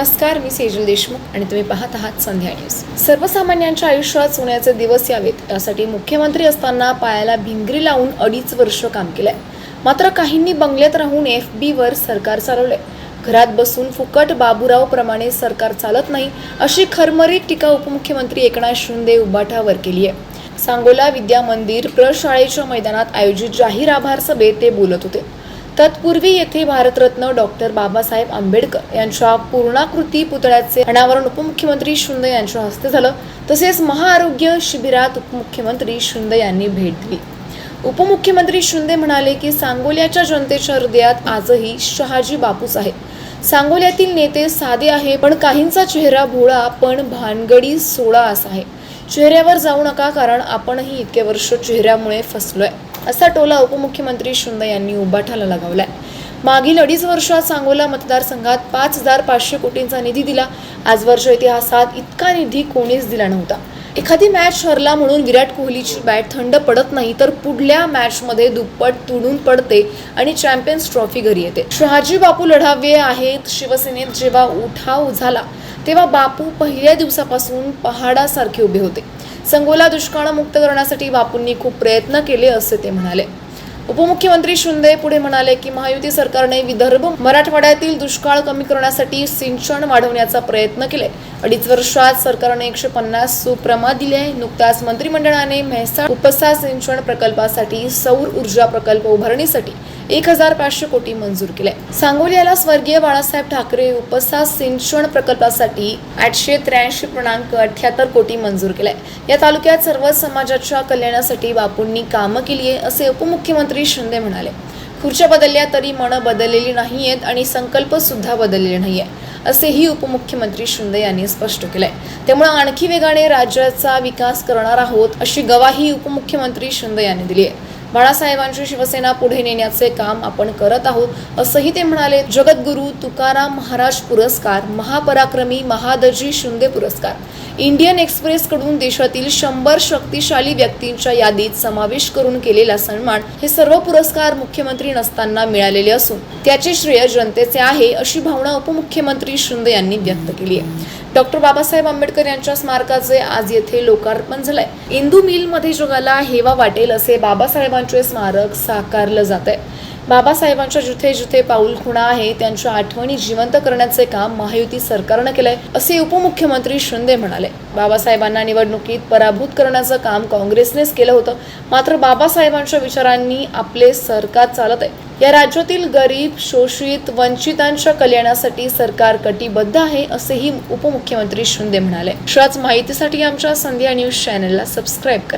नमस्कार मी सेजल देशमुख आणि तुम्ही पाहत आहात संध्या न्यूज. सर्वसामान्यांच्या आयुष्यात सोन्याचे दिवस यावेत. यासाठी मुख्यमंत्री असताना पायाला भिंगरी लावून अडीच वर्ष काम केलंय. मात्र काहींनी बंगल्यात राहून एफ वर सरकार चालवलंय. घरात बसून फुकट बाबूराव प्रमाणे सरकार चालत नाही अशी खरमरीत टीका उपमुख्यमंत्री एकनाथ शिंदे उबाठावर केली आहे. सांगोला विद्या मंदिर प्रशाळेच्या मैदानात आयोजित जाहीर आभार सभेत ते बोलत होते. तत्पूर्वी येथे भारतरत्न डॉक्टर बाबासाहेब आंबेडकर यांच्या पूर्णाकृती पुतळ्याचे अनावरण उपमुख्यमंत्री शिंदे यांच्या हस्ते झालं. तसेच महाआरोग्य शिबिरात उपमुख्यमंत्री शिंदे यांनी भेट दिली. उपमुख्यमंत्री शिंदे म्हणाले की सांगोल्याच्या जनतेच्या हृदयात आजही शहाजी बापूस आहे. सांगोल्यातील नेते साधे आहे पण काहींचा चेहरा भोळा पण भानगडी सोळा असा आहे. चेहऱ्यावर जाऊ नका कारण आपणही इतके वर्ष चेहऱ्यामुळे फसलोय असा टोला उपमुख्यमंत्री शिंदे यांनी उबाठाला लगावलाय. मागील अडीच वर्षात सांगोला मतदारसंघात पाच हजार पाचशे कोटींचा निधी दिला. आजवरच्या इतिहासात इतका निधी कोणीच दिला नव्हता. एखादी मॅच हरला म्हणून विराट कोहलीची बॅट थंड पडत नाही तर पुढल्या मॅचमध्ये दुप्पट तुडून पडते आणि चॅम्पियन्स ट्रॉफी घरी येते. शहाजी बापू लढावे आहेत शिवसेनेत जेव्हा उठाव झाला तेव्हा बापू पहिल्या दिवसापासून पहाडासारखे उभे होते. संगोला दुष्काळमुक्त करण्यासाठी बापूंनी खूप प्रयत्न केले असे ते म्हणाले. उपमुख्यमंत्री शिंदे पुढे म्हणाले की महायुती सरकारने विदर्भ मराठवाड्यातील दुष्काळ कमी करण्यासाठी सिंचन वाढवण्याचा प्रयत्न केले. अडीच वर्षात सरकारने एकशे पन्नास सुप्रमा दिले आहे. नुकताच मंत्रिमंडळाने म्हैसाळ उपसा सिंचन प्रकल्पासाठी सौर ऊर्जा प्रकल्प उभारणीसाठी एक हजार पाचशे कोटी मंजूर केले सांगोल्याला स्वर्गीय बाळासाहेब ठाकरे उपसा सिंचन प्रकल्पासाठी आठशे त्र्याऐंशी पूर्णांक अठ्याहत्तर कोटी मंजूर केले या तालुक्यात सर्व समाजाच्या कल्याणासाठी बापूंनी कामं केली आहे असे उपमुख्यमंत्री शिंदे म्हणाले. खुर्च्या बदलल्या तरी मनं बदललेली नाही आहेत आणि संकल्प सुद्धा बदललेले आहे असेही उपमुख्यमंत्री शिंदे यांनी स्पष्ट केलंय. त्यामुळे आणखी वेगाने राज्याचा विकास करणार आहोत अशी गवाही उपमुख्यमंत्री शिंदे यांनी दिली आहे. बाळासाहेबांची शिवसेना पुढे नेण्याचे काम आपण करत आहोत असंही ते म्हणाले. जगद्गुरू तुकाराम महाराज पुरस्कार महापराक्रमी महादजी शिंदे पुरस्कार. इंडियन एक्सप्रेस कडून देशातील शंभर शक्तिशाली व्यक्तींच्या यादीत समावेश करून केलेला सन्मान हे सर्व पुरस्कार मुख्यमंत्री नसताना मिळालेले असून त्याचे श्रेय जनतेचे आहे अशी भावना उपमुख्यमंत्री शिंदे यांनी व्यक्त केली आहे. डॉक्टर बाबासाहेब आंबेडकर यांच्या स्मारकाचे आज येथे लोकार्पण झालंय. इंदू मिलमध्ये जगाला हेवा वाटेल असे बाबासाहेबांचे स्मारक साकारलं जात आहे बाबासाहेबांच्या जिथे जिथे पाऊल खुणा आहे त्यांच्या आठवणी जिवंत करण्याचे काम महायुती सरकारनं केलंय असे उपमुख्यमंत्री शिंदे म्हणाले. बाबासाहेबांना निवडणुकीत पराभूत करण्याचं काम काँग्रेसनेच केलं होतं. मात्र बाबासाहेबांच्या विचारांनी आपले सरकार चालत आहे. या राज्यातील गरीब शोषित वंचितांच्या कल्याणासाठी सरकार कटिबद्ध आहे असेही उपमुख्यमंत्री शिंदे म्हणाले. अशाच माहितीसाठी आमच्या संध्या न्यूज चॅनलला सबस्क्राईब करा.